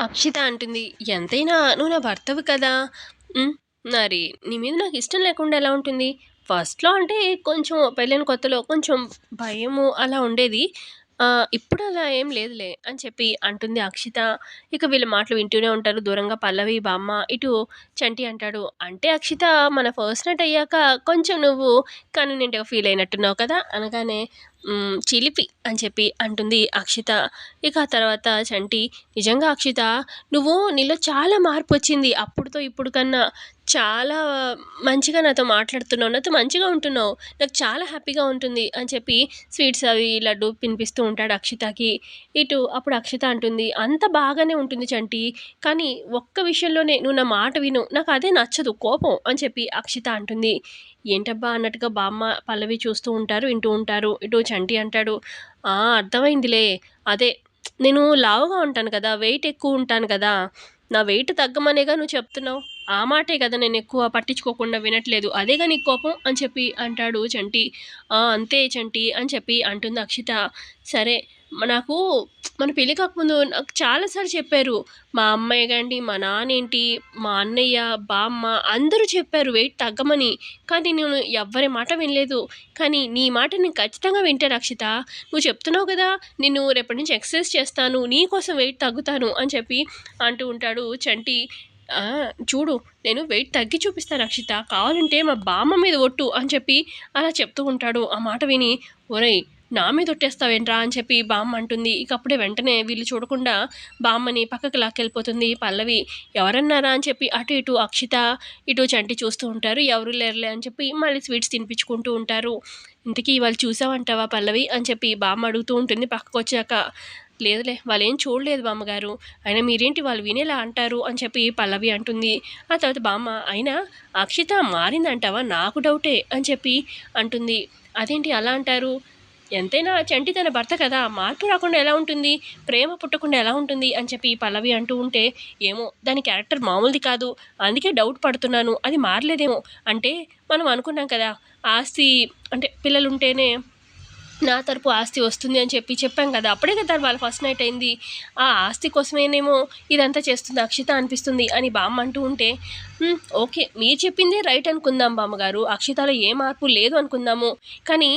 అక్షిత అంటుంది ఎంతైనా నువ్వు నా భర్తవు కదా. మరి నీ మీద నాకు ఇష్టం లేకుండా ఎలా ఉంటుంది? ఫస్ట్లో అంటే కొంచెం పెళ్ళైన కొత్తలో కొంచెం భయము అలా ఉండేది. ఇప్పుడు అలా ఏం లేదులే అని చెప్పి అంటుంది అక్షిత. ఇక వీళ్ళ మాటలు వింటూనే ఉంటారు. దూరంగా పల్లవి బామ్మ ఇటు చంటి అంటాడు. అంటే అక్షిత మన ఫస్ట్ నైట్ అయ్యాక కొంచెం నువ్వు కన్వీనియంట్గా ఫీల్ అయినట్టున్నావు కదా అనగానే చిలిపి అని చెప్పి అంటుంది అక్షిత. ఇక ఆ తర్వాత చంటి నిజంగా అక్షిత నువ్వు నీలో చాలా మార్పు వచ్చింది. అప్పుడుతో ఇప్పుడు కన్నా చాలా మంచిగా నాతో మాట్లాడుతున్నావు నాతో మంచిగా ఉంటున్నావు నాకు చాలా హ్యాపీగా ఉంటుంది అని చెప్పి స్వీట్స్ అవి లడ్డు తినిపిస్తూ ఉంటాడు అక్షితకి. ఇటు అప్పుడు అక్షిత అంటుంది అంత బాగానే ఉంటుంది చంటి కానీ ఒక్క విషయంలోనే నువ్వు నా మాట విను నాకు అదే నచ్చదు కోపం అని చెప్పి అక్షిత అంటుంది. ఏంటబ్బా? అన్నట్టుగా బామ్మ పల్లవి చూస్తూ ఉంటారు వింటూ ఉంటారు. ఇటు చంటి అంటాడు అర్థమైందిలే అదే నేను లావుగా ఉంటాను కదా వెయిట్ ఎక్కువ ఉంటాను కదా నా వెయిట్ తగ్గమనేగా నువ్వు చెప్తున్నావు. ఆ మాటే కదా నేను ఎక్కువ పట్టించుకోకుండా వినట్లేదు. అదేగా నీ కోపం? అని చెప్పి అంటాడు చంటి. అంతే చంటి అని చెప్పి అంటుంది అక్షిత. సరే నాకు మన పెళ్ళి కాకముందు నాకు చాలాసార్లు చెప్పారు. మా అమ్మాయి కానీ మా నాన్నేంటి మా అన్నయ్య బామ్మ అందరూ చెప్పారు. వెయిట్ తగ్గమని. కానీ నేను ఎవ్వరి మాట వినలేదు. కానీ నీ మాట నేను ఖచ్చితంగా వింటాను అక్షిత. నువ్వు చెప్తున్నావు కదా నేను రేపటి నుంచి ఎక్సర్సైజ్ చేస్తాను. నీ కోసం వెయిట్ తగ్గుతాను అని చెప్పి అంటూ ఉంటాడు చంటి. చూడు నేను వెయిట్ తగ్గి చూపిస్తాను అక్షిత కావాలంటే మా బామ్మ మీద ఒట్టు అని చెప్పి అలా చెప్తూ ఉంటాడు. ఆ మాట విని ఒరేయ్ నా మీద ఒట్టేస్తావేంట్రా? అని చెప్పి బామ్మ అంటుంది. ఇక అప్పుడే వెంటనే వీళ్ళు చూడకుండా బామ్మని పక్కకి లాక్కెళ్ళిపోతుంది పల్లవి. ఎవరన్నారా? అని చెప్పి అటు ఇటు అక్షిత ఇటు చంటి చూస్తూ ఉంటారు. ఎవరు లేరులే అని చెప్పి మళ్ళీ స్వీట్స్ తినిపించుకుంటూ ఉంటారు. ఇంతకీ వాళ్ళు చూసావంటావా పల్లవి? అని చెప్పి బామ్మ అడుగుతూ ఉంటుంది పక్కకు వచ్చాక లేదులే వాళ్ళు ఏం చూడలేదు బామ్మగారు. అయినా మీరేంటి వాళ్ళు వినేలా అంటారు అని చెప్పి పల్లవి అంటుంది. ఆ తర్వాత బామ్మ అయినా అక్షిత మారిందంటావా? నాకు డౌటే అని చెప్పి అంటుంది. అదేంటి అలా అంటారు? ఎంతైనా చంటి తన భర్త కదా మార్పు రాకుండా ఎలా ఉంటుంది? ప్రేమ పుట్టకుండా ఎలా ఉంటుంది? అని చెప్పి పల్లవి అంటూ ఉంటే ఏమో దాని క్యారెక్టర్ మామూలుది కాదు. అందుకే డౌట్ పడుతున్నాను. అది మారలేదేమో. అంటే మనం అనుకున్నాం కదా ఆస్తి అంటే పిల్లలు ఉంటేనే నా తరపు ఆస్తి వస్తుంది అని చెప్పి చెప్పాం కదా. అప్పుడే కదా వాళ్ళ ఫస్ట్ నైట్ అయింది. ఆ ఆస్తి కోసమేనేమో ఇదంతా చేస్తుంది అక్షిత అనిపిస్తుంది అని బామ్మ అంటూ ఉంటే ఓకే మీరు చెప్పిందే రైట్ అనుకుందాం బామ్మగారు. అక్షితలో ఏ మార్పు లేదు అనుకుందాము. కానీ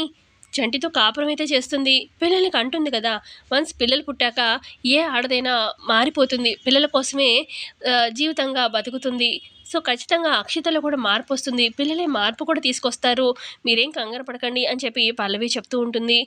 చంటితో కాపురం అయితే చేస్తుంది. పిల్లలకి అంటుంది కదా. వన్స్ పిల్లలు పుట్టాక ఏ ఆడదైనా మారిపోతుంది. పిల్లల కోసమే జీవితంగా బతుకుతుంది. సో ఖచ్చితంగా అక్షితలో కూడా మార్పు వస్తుంది. పిల్లలే మార్పు కూడా తీసుకొస్తారు. మీరేం కంగారు పడకండి అని చెప్పి పల్లవి చెప్తూ ఉంటుంది.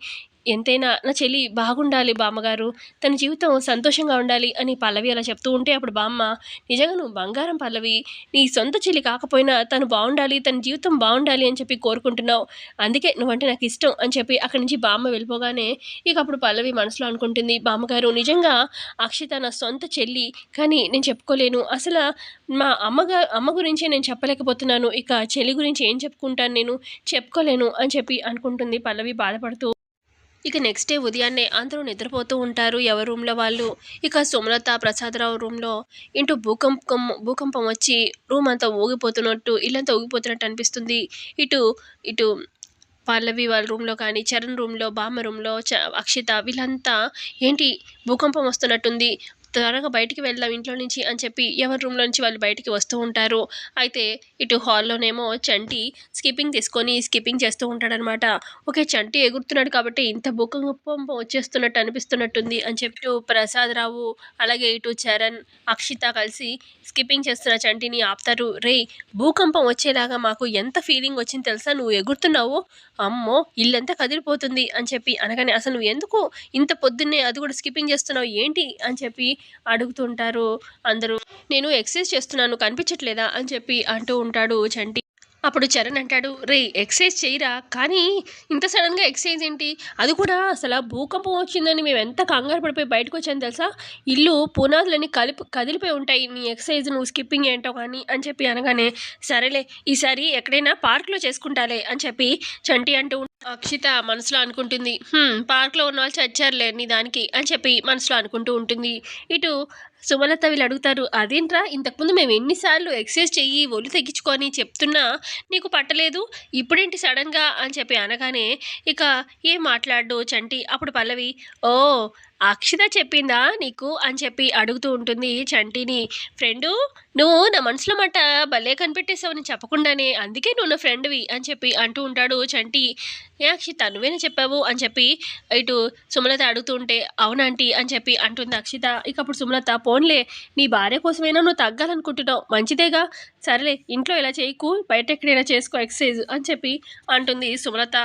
ఎంతైనా నా చెల్లి బాగుండాలి బామ్మగారు తన జీవితం సంతోషంగా ఉండాలి అని పల్లవి అలా చెప్తూ ఉంటే అప్పుడు బామ్మ నిజంగా నువ్వు బంగారం పల్లవి నీ సొంత చెల్లి కాకపోయినా తను బాగుండాలి తన జీవితం బాగుండాలి అని చెప్పి కోరుకుంటున్నావు. అందుకే నువ్వంటే నాకు ఇష్టం అని చెప్పి అక్కడి నుంచి బామ్మ వెళ్ళిపోగానే ఇక అప్పుడు పల్లవి మనసులో అనుకుంటుంది బామ్మగారు నిజంగా అక్షిత నా సొంత చెల్లి కానీ నేను చెప్పుకోలేను. అసలు మా అమ్మగా అమ్మ గురించే నేను చెప్పలేకపోతున్నాను. ఇక చెల్లి గురించి ఏం చెప్పుకుంటాను నేను? చెప్పుకోలేను అని చెప్పి అనుకుంటుంది పల్లవి బాధపడుతూ. ఇక నెక్స్ట్ డే ఉదయాన్నే అందరూ నిద్రపోతూ ఉంటారు. ఎవరి రూమ్లో వాళ్ళు? ఇక సుమలత ప్రసాదరావు రూమ్లో ఇంటూ భూకంపం భూకంపం వచ్చి రూమ్ అంతా ఊగిపోతున్నట్టు ఇల్లంతా ఊగిపోతున్నట్టు అనిపిస్తుంది. ఇటు ఇటు పల్లవి వాళ్ళ రూమ్లో కానీ చరణ్ రూమ్లో బామ్మ రూమ్లో చ అక్షిత వీళ్ళంతా ఏంటి? భూకంపం వస్తున్నట్టుంది. త్వరగా బయటికి వెళ్దాం ఇంట్లో నుంచి అని చెప్పి ఎవరి రూమ్లో నుంచి వాళ్ళు బయటికి వస్తూ ఉంటారు. అయితే ఇటు హాల్లోనేమో చంటి స్కిప్పింగ్ తీసుకొని స్కిప్పింగ్ చేస్తూ ఉంటాడనమాట. ఓకే చంటి ఎగురుతున్నాడు కాబట్టి ఇంత భూకంపం వచ్చేస్తున్నట్టు అనిపిస్తున్నట్టుంది అని చెప్పి ప్రసాద్ ప్రసాదరావు అలాగే ఇటు చరణ్ అక్షిత కలిసి స్కిప్పింగ్ చేస్తున్న చంటిని ఆపుతారు. రే భూకంపం వచ్చేలాగా మాకు ఎంత ఫీలింగ్ వచ్చింది తెలుసా? నువ్వు ఎగురుతున్నావు? అమ్మో ఇల్లంతా కదిలిపోతుంది అని చెప్పి అనగానే అసలు నువ్వు ఎందుకు ఇంత పొద్దున్నే అది కూడా స్కిప్పింగ్ చేస్తున్నావు? ఏంటి? అని చెప్పి అడుగుతుంటారు. అందరూ నేను ఎక్సర్సైజ్ చేస్తున్నాను కనిపించట్లేదా? అని చెప్పి అంటూ ఉంటాడు చంటి. అప్పుడు చరణ్ అంటాడు రే ఎక్సైజ్ చేయరా? కానీ ఇంత సడన్గా ఎక్సర్సైజ్ ఏంటి? అది కూడా అసలు భూకంపం వచ్చిందని మేము ఎంత కంగారు పడిపోయి బయటకు వచ్చాను తెలుసా? ఇల్లు పునాదులన్నీ కలిపి కదిలిపోయి ఉంటాయి. నీ ఎక్సైజ్ నువ్వు స్కిప్పింగ్ ఏంటో కానీ అని చెప్పి అనగానే సరేలే ఈసారి ఎక్కడైనా పార్క్లో చేసుకుంటాలే అని చెప్పి చంటి అంటూ అక్షిత మనసులో అనుకుంటుంది. పార్క్లో ఉన్న వాళ్ళు చచ్చారులే నీ దానికి అని చెప్పి మనసులో అనుకుంటూ ఉంటుంది. ఇటు సుమలత వీళ్ళు అడుగుతారు అదేంట్రా? ఇంతకుముందు మేము ఎన్నిసార్లు ఎక్సర్సైజ్ చెయ్యి ఒళ్ళు తగ్గించుకొని చెప్తున్నా నీకు పట్టలేదు ఇప్పుడేంటి సడన్గా? అని చెప్పి అనగానే ఇక ఏం మాట్లాడు చంటి? అప్పుడు పల్లవి ఓ అక్షిత చెప్పిందా నీకు అని చెప్పి అడుగుతూ ఉంటుంది చంటిని. ఫ్రెండు నువ్వు నా మనసులో మాట భలే కనిపెట్టేసావు చెప్పకుండానే. అందుకే నువ్వు నా ఫ్రెండ్వి అని చెప్పి అంటూ ఉంటాడు చంటి. ఏ అక్షిత నువ్వేనా చెప్పావు? అని చెప్పి ఇటు సుమలత అడుగుతూ ఉంటే అవునంటీ అని చెప్పి అంటుంది అక్షిత. ఇక అప్పుడు సుమలత పోన్లే. నీ భార్య కోసమైనా నువ్వు తగ్గాలనుకుంటున్నావు. మంచిదేగా. సరేలే ఇంట్లో ఇలా చేయకు. బయట ఎక్కడైనా చేసుకో ఎక్సర్సైజ్ అని చెప్పి అంటుంది సుమలత.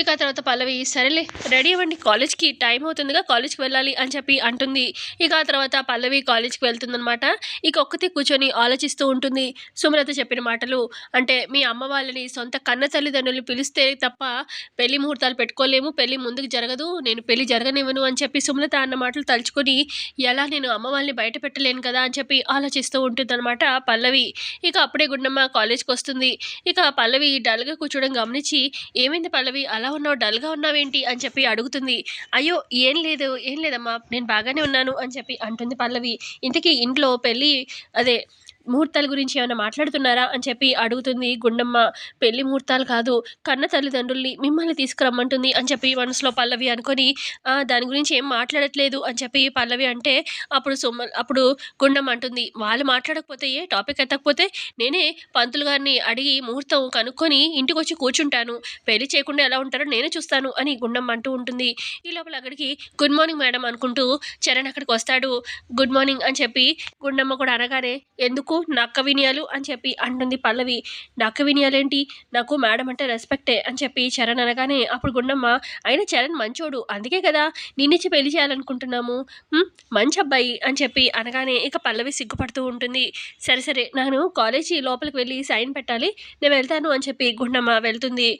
ఇక తర్వాత పల్లవి సరేలే రెడీ అవ్వండి కాలేజ్కి టైం అవుతుందిగా కాలేజ్కి వెళ్ళాలి అని చెప్పి అంటుంది. ఇక ఆ తర్వాత పల్లవి కాలేజ్కి వెళ్తుందనమాట ఇక ఒక్కతే కూర్చొని ఆలోచిస్తూ ఉంటుంది సుమలత చెప్పిన మాటలు. అంటే మీ అమ్మ వాళ్ళని సొంత కన్న తల్లిదండ్రులు పిలిస్తే తప్ప పెళ్ళి ముహూర్తాలు పెట్టుకోలేము పెళ్ళి ముందుకు జరగదు నేను పెళ్ళి జరగనివ్వను అని చెప్పి సుమలత అన్న మాటలు తలుచుకొని ఎలా నేను అమ్మ వాళ్ళని బయట పెట్టలేను కదా అని చెప్పి ఆలోచిస్తూ ఉంటుందన్నమాట పల్లవి. ఇక అప్పుడే గుండమ్మ కాలేజ్కి వస్తుంది. ఇక పల్లవి డల్గా కూర్చోవడం గమనించి ఏమైంది పల్లవి అలా ఉన్నావు? డల్గా ఉన్నావేంటి? అని చెప్పి అడుగుతుంది. అయ్యో ఏం లేదు ఏం లేదమ్మా. నేను బాగానే ఉన్నాను అని చెప్పి అంటుంది పల్లవి. ఇంతకీ ఇంట్లో పెళ్ళి అదే ముహూర్తాల గురించి ఏమైనా మాట్లాడుతున్నారా అని చెప్పి అడుగుతుంది గుండమ్మ. పెళ్ళి ముహూర్తాలు కాదు కన్న తల్లిదండ్రుల్ని మిమ్మల్ని తీసుకురమ్మంటుంది అని చెప్పి మనసులో పల్లవి అనుకొని దాని గురించి ఏం మాట్లాడట్లేదు అని చెప్పి పల్లవి అంటే అప్పుడు సుమ అప్పుడు గుండమ్మ అంటుంది వాళ్ళు మాట్లాడకపోతే ఏ టాపిక్ ఎత్తకపోతే నేనే పంతులు గారిని అడిగి ముహూర్తం కనుక్కొని ఇంటికి వచ్చి కూర్చుంటాను. పెళ్ళి చేయకుండా ఎలా ఉంటారో నేనే చూస్తాను అని గుండమ్మ అంటూ ఉంటుంది. ఈ లోపల అక్కడికి గుడ్ మార్నింగ్ మేడం అనుకుంటూ చరణ్ అక్కడికి వస్తాడు. గుడ్ మార్నింగ్ అని చెప్పి గుండమ్మ కూడా అనగానే ఎందుకు నక్క వినియాలు అని చెప్పి అంటుంది పల్లవి. నక్క వినియాలేంటి? నాకు మేడం అంటే రెస్పెక్టే అని చెప్పి చరణ్ అనగానే అప్పుడు గుండమ్మ అయినా చరణ్ మంచోడు అందుకే కదా నిన్నిచ్చి పెళ్ళి చేయాలనుకుంటున్నాము. మంచి అబ్బాయి అని చెప్పి అనగానే ఇక పల్లవి సిగ్గుపడుతూ ఉంటుంది. సరే సరే నేను కాలేజీ లోపలికి వెళ్ళి సైన్ పెట్టాలి నేను వెళ్తాను అని చెప్పి గుండమ్మ వెళ్తుంది.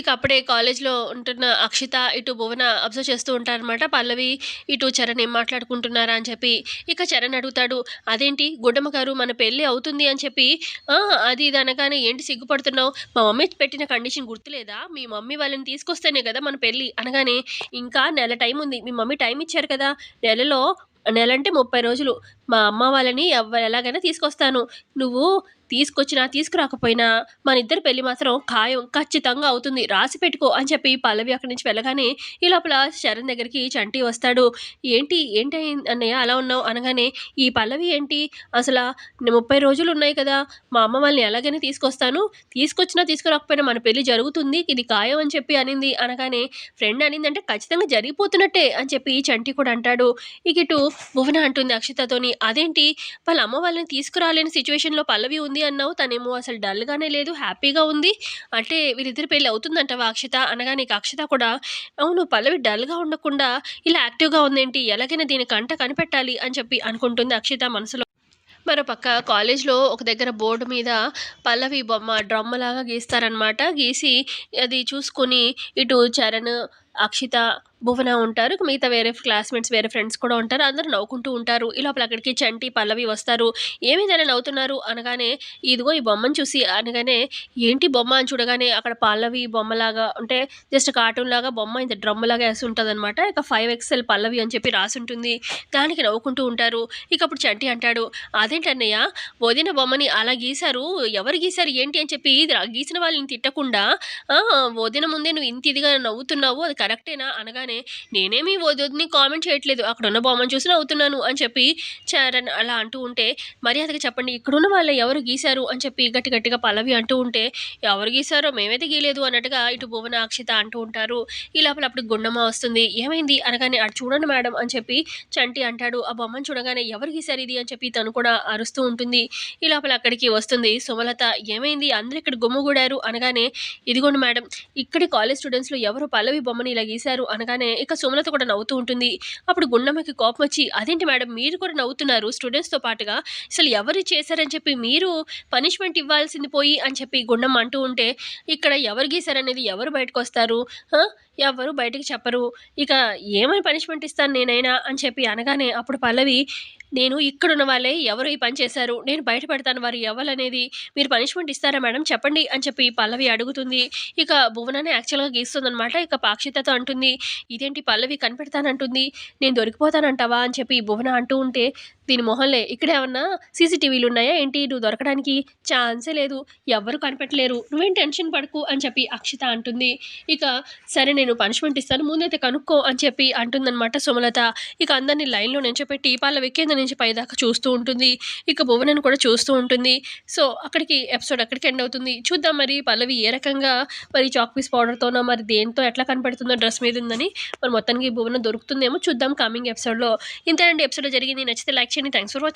ఇక అప్పుడే కాలేజ్లో ఉంటున్న అక్షిత ఇటు భువన అబ్జర్వ్ చేస్తూ ఉంటారనమాట పల్లవి ఇటు చరణ్ ఏం మాట్లాడుకుంటున్నారా అని చెప్పి. ఇక చరణ్ అడుగుతాడు అదేంటి? గుడ్డమ్మ గారు మన పెళ్ళి అవుతుంది అని చెప్పి. అది ఇది అనగానే ఏంటి సిగ్గుపడుతున్నావు? మా మమ్మీ పెట్టిన కండిషన్ గుర్తులేదా? మీ మమ్మీ వాళ్ళని తీసుకొస్తేనే కదా మన పెళ్ళి. అనగానే ఇంకా నెల టైం ఉంది. మీ మమ్మీ టైం ఇచ్చారు కదా. నెలలో నెల అంటే ముప్పై రోజులు. మా అమ్మ వాళ్ళని ఎవ ఎలాగైనా తీసుకొస్తాను. నువ్వు తీసుకొచ్చినా తీసుకురాకపోయినా మన ఇద్దరు పెళ్ళి మాత్రం ఖాయం ఖచ్చితంగా అవుతుంది. రాసి పెట్టుకో అని చెప్పి పల్లవి అక్కడి నుంచి వెళ్ళగానే ఈ లోపల శరణ్ దగ్గరికి చంటి వస్తాడు. ఏంటి ఏంటి అన్నయ్య అలా ఉన్నావు? అనగానే ఈ పల్లవి ఏంటి? అసలు ముప్పై రోజులు ఉన్నాయి కదా. మా అమ్మ వాళ్ళని ఎలాగైనా తీసుకొస్తాను. తీసుకొచ్చినా తీసుకురాకపోయినా మన పెళ్ళి జరుగుతుంది. ఇది ఖాయం అని చెప్పి అనింది. అనగానే ఫ్రెండ్ అనిందంటే ఖచ్చితంగా జరిగిపోతున్నట్టే అని చెప్పి చంటి కూడా అంటాడు. ఇక ఇటు భువన అంటుంది అక్షితతోని అదేంటి? వాళ్ళ అమ్మ వాళ్ళని తీసుకురాలేని సిచ్యువేషన్లో పల్లవి ఉంది అన్నావు. తనేమో అసలు డల్గానే లేదు హ్యాపీగా ఉంది. అంటే వీరిద్దరి పెళ్ళి అవుతుందంటవా అక్షిత? అనగా నీకు అక్షిత కూడా అవును పల్లవి డల్గా ఉండకుండా ఇలా యాక్టివ్గా ఉందేంటి? ఎలాగైనా దీని కంట కనిపెట్టాలి అని చెప్పి అనుకుంటుంది అక్షిత మనసులో. మరోపక్క కాలేజ్లో ఒక దగ్గర బోర్డు మీద పల్లవి బొమ్మ డ్రమ్మలాగా గీస్తారనమాట గీసి అది చూసుకొని ఇటు చరణ్ అక్షిత భువన ఉంటారు. మిగతా వేరే క్లాస్మేట్స్ వేరే ఫ్రెండ్స్ కూడా ఉంటారు. అందరూ నవ్వుకుంటూ ఉంటారు. ఈ లోపల అక్కడికి చంటి పల్లవి వస్తారు. ఏమైందని నవ్వుతున్నారు? అనగానే ఇదిగో ఈ బొమ్మను చూసి అనగానే ఏంటి బొమ్మ? అని చూడగానే అక్కడ పల్లవి బొమ్మలాగా అంటే జస్ట్ కార్టూన్ లాగా బొమ్మ ఇంత డ్రమ్ లాగా వేసి ఉంటుంది అనమాట ఇక ఫైవ్ ఎక్స్ఎల్ పల్లవి అని చెప్పి రాసి ఉంటుంది దానికి నవ్వుకుంటూ ఉంటారు. ఇక అప్పుడు చంటి అంటాడు అదేంటన్నయ్య వదిన బొమ్మని అలా గీశారు? ఎవరు గీశారు? ఏంటి? అని చెప్పి ఇది గీసిన వాళ్ళని తిట్టకుండా వదిన ముందే నువ్వు ఇంత ఇదిగా నవ్వుతున్నావు అది కరెక్టేనా? అనగానే నేనేమి వదిని కామెంట్ చేయట్లేదు. అక్కడ ఉన్న బొమ్మను చూసి నవ్వుతున్నాను అని చెప్పి చరణ్ అలా అంటూ ఉంటే మర్యాదగా చెప్పండి ఇక్కడున్న వాళ్ళు ఎవరు గీశారు? అని చెప్పి గట్టి గట్టిగా పల్లవి అంటూ ఉంటే ఎవరు గీశారో మేమైతే గీయలేదు అన్నట్టుగా ఇటు భువన అక్షిత అంటూ ఉంటారు. ఈ లోపల అప్పుడు గుండమ్మ వస్తుంది. ఏమైంది? అనగానే అటు చూడండి మేడం అని చెప్పి చంటి అంటాడు. ఆ బొమ్మను చూడగానే ఎవరు గీశారు ఇది? అని చెప్పి తను కూడా అరుస్తూ ఉంటుంది. ఈ లోపల అక్కడికి వస్తుంది. సుమలత ఏమైంది? అందరు ఇక్కడ గుమ్మగూడారు అనగానే ఇదిగోండి మేడం ఇక్కడి కాలేజ్ స్టూడెంట్స్లో ఎవరు పల్లవి బొమ్మని ఇలా గీశారు? అనగానే ఇక సుమలత కూడా నవ్వుతూ ఉంటుంది. అప్పుడు గుండమ్మకి కోపం వచ్చి అదేంటి మేడం మీరు కూడా నవ్వుతున్నారు. స్టూడెంట్స్తో పాటుగా అసలు ఎవరు చేశారని చెప్పి మీరు పనిష్మెంట్ ఇవ్వాల్సింది పోయి అని చెప్పి గుండమ్మ అంటూ ఉంటే ఇక్కడ ఎవరు గీశారనేది ఎవరు బయటకు వస్తారు? ఎవ్వరూ బయటికి బయటకు చెప్పరు. ఇక ఏమని పనిష్మెంట్ ఇస్తాను నేనైనా అని చెప్పి అనగానే అప్పుడు పల్లవి నేను ఇక్కడున్న వాళ్ళే ఎవరు ఈ పని చేశారు? నేను బయట పెడతాను వారు ఎవరనేది మీరు పనిష్మెంట్ ఇస్తారా మేడం? చెప్పండి అని చెప్పి పల్లవి అడుగుతుంది. ఇక భువనాన్ని యాక్చువల్గా గీస్తుందనమాట ఇక పాక్షితతో అంటుంది ఇదేంటి పల్లవి కనిపెడతానంటుంది? నేను దొరికిపోతానంటావా? అని చెప్పి భువన అంటూ ఉంటే దీని మొహంలే ఇక్కడ ఏమన్నా సీసీటీవీలు ఉన్నాయా ఏంటి? నువ్వు దొరకడానికి ఛాన్సే లేదు. ఎవ్వరు కనిపెట్టలేరు. నువ్వేం టెన్షన్ పడకు అని చెప్పి అక్షిత అంటుంది. ఇక సరే నేను నేను పనిష్మెంట్ ఇస్తాను ముందైతే కనుక్కో అని చెప్పి అంటుందన్నమాట సుమలత. ఇక అందరినీ లైన్లో నించోపెట్టి పల్లవి కింద నుంచి పైదాకా చూస్తూ ఉంటుంది. ఇక భువనని కూడా చూస్తూ ఉంటుంది. సో అక్కడికి ఎపిసోడ్ అక్కడికి ఎండ్ అవుతుంది. చూద్దాం మరి పల్లవి ఏ రకంగా మరి చాక్ పీస్ పౌడర్తోనో మరి దేంతో ఎట్లా కనపడుతుందో డ్రెస్ మీద ఉందని. మరి మొత్తానికి భువన దొరుకుతుందేమో చూద్దాం కమింగ్ ఎపిసోడ్లో ఇంతేనండి ఎపిసోడ్ జరిగింది. నచ్చితే లైక్ చేయండి. Thanks for watching